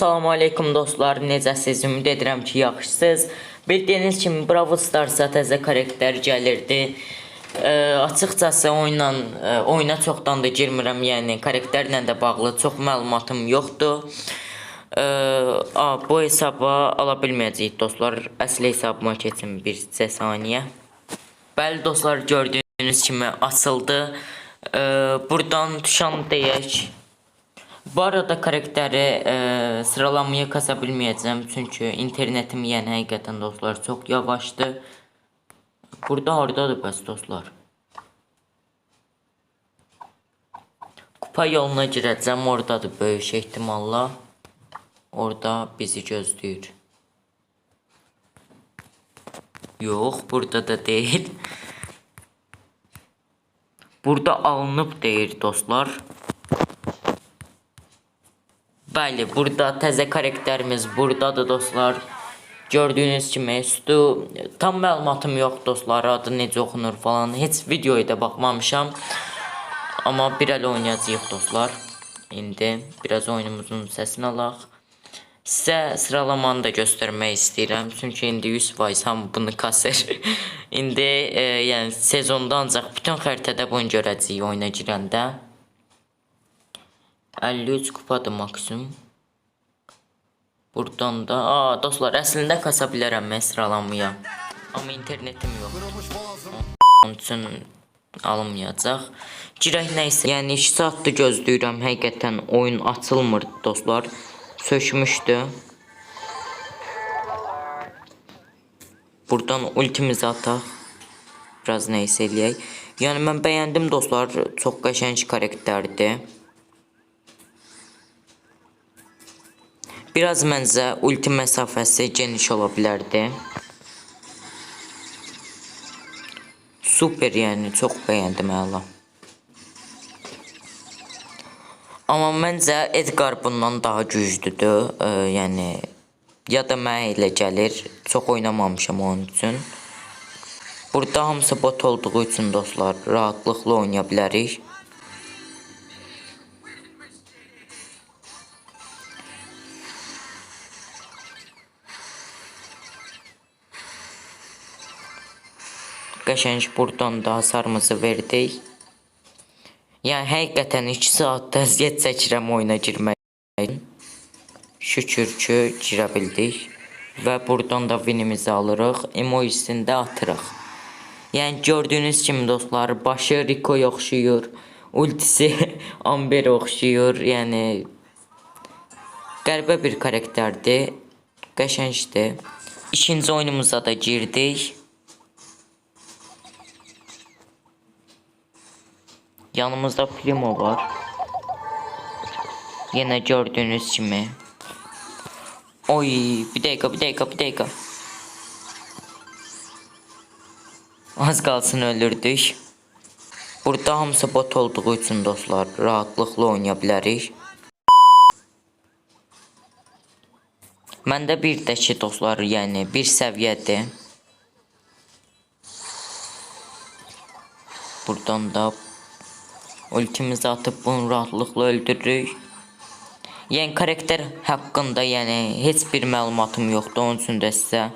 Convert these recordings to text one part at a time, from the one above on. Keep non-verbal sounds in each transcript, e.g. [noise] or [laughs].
Salam aleykum dostlar, necəsiz? Ümid edirəm ki, yaxşısınız. Bildiyiniz kimi Brawl Stars'a təzə karakter gəlirdi. E, açıqcası oyunla e, oyuna çoxdan da girmirəm, yəni karakterlə də bağlı çox məlumatım yoxdur. E, a, bu hesaba ala bilməyəcəyik dostlar. Əsl hesabıma keçin bir saniyə. Bəli dostlar, gördüyünüz kimi açıldı. E, buradan tuşan deyək. Bu arada karakteri e, sıralamaya kasa bilməyəcəm çünki internetim yəni həqiqətən dostlar çox yavaşdır. Burada oradadır bəs dostlar. Kupa yoluna girəcəm, oradadır böyük ehtimalla. Orada bizi gözləyir. Yox, burada da deyil. Burada alınıb deyir dostlar. Bəli, burada təzə karakterimiz burdadır dostlar. Gördüyünüz kimi Stu tam məlumatım yox dostlar, adı necə oxunur falan. Heç videoya da baxmamışam. Amma bir əl oynayacağıq dostlar. İndi biraz oyunumuzun səsini alaq. Sizə sıralamanı da göstərmək istəyirəm. Çünki indi 100% hamı bunu kasır. [laughs] indi e, yəni sezonda ancaq bütün xəritədə bunu görəcəyik oyuna girəndə. 53 kupadır maksimum. Buradan da, aa dostlar əslində kasa bilərəm mən sıralamaya. Amma internetim yox. Onun üçün alınmayacaq. Girək nəysə. Yəni 2 saatdır gözləyirəm. Həqiqətən oyun açılmır dostlar. Sökmüşdü. Buradan ultimizi ataq. Biraz nəysə eləyək. Yəni mən bəyəndim dostlar. Çox qəşəng karakterdir. Biraz məncə ulti məsafəsi geniş ola bilərdi. Super yəni çox bəyəndim əla. Amma məncə Edgar bundan daha güclüdür. E, yəni ya da mənə elə gəlir. Çox oynamamışam onun üçün. Burada hamısı bot olduğu üçün dostlar rahatlıqla oynaya. Qəşəng buradan da hasarımızı verdik. Yəni həqiqətən 2 saatda əziyyət çəkirəm oyuna girmək. Şükür ki, girə bildik və buradan da winimizi alırıq. Emojisini də atırıq. Yəni gördüyünüz kimi dostlar, başı Rico'ya oxşuyur. Ultisi [laughs] Amber'ə oxşuyur. Yəni qəribə bir karakterdir. Qəşəngdir. İkinci oyunumuza da girdik. Yanımızda Primo var. Yine gördüğünüz kimi. Oy bir dakika bir dakika bir dakika. Az kalsın öldürdük. Burada hamısı bot olduğu için dostlar rahatlıkla oynaya bilərik. Məndə bir də dostlar, yəni bir səviyyədir. Buradan da ultimizi atıp bunu rahatlıkla öldürürük. Yəni karakter haqqında yəni heç bir məlumatım yoxdur. Onun üçün də sizə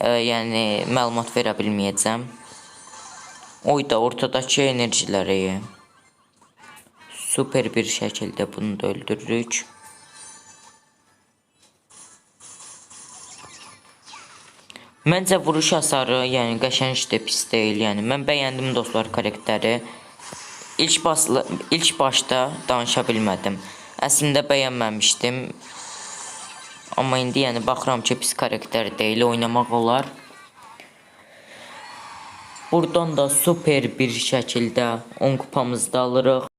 e, yəni məlumat verə bilməyəcəm. Oy da ortadakı enerjiləri super bir şəkildə bunu da öldürürük. Məncə vuruş hasarı, yəni qəşəngdir, pis deyil. Yəni mən bəyəndim dostlar karakteri. İlk baslı, ilk başda danışa bilmədim. Əslində bəyənməmişdim. Amma indi yəni baxıram ki, pis karakter deyil, oynamaq olar. Buradan da super bir şəkildə 10 kupamızı da alırıq.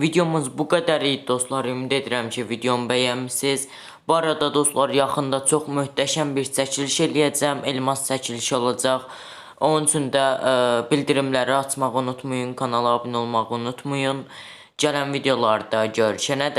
Videomuz bu qədər idi dostlar. Ümid edirəm ki, videomu bəyənmisiniz. Bu arada dostlar, yaxında çox möhtəşəm bir çəkiliş eləyəcəm. Elmas çəkilişi olacaq. Onun üçün də ə, bildirimləri açmağı unutmayın, kanala abunə olmağı unutmayın. Gələn videolarda görüşənə də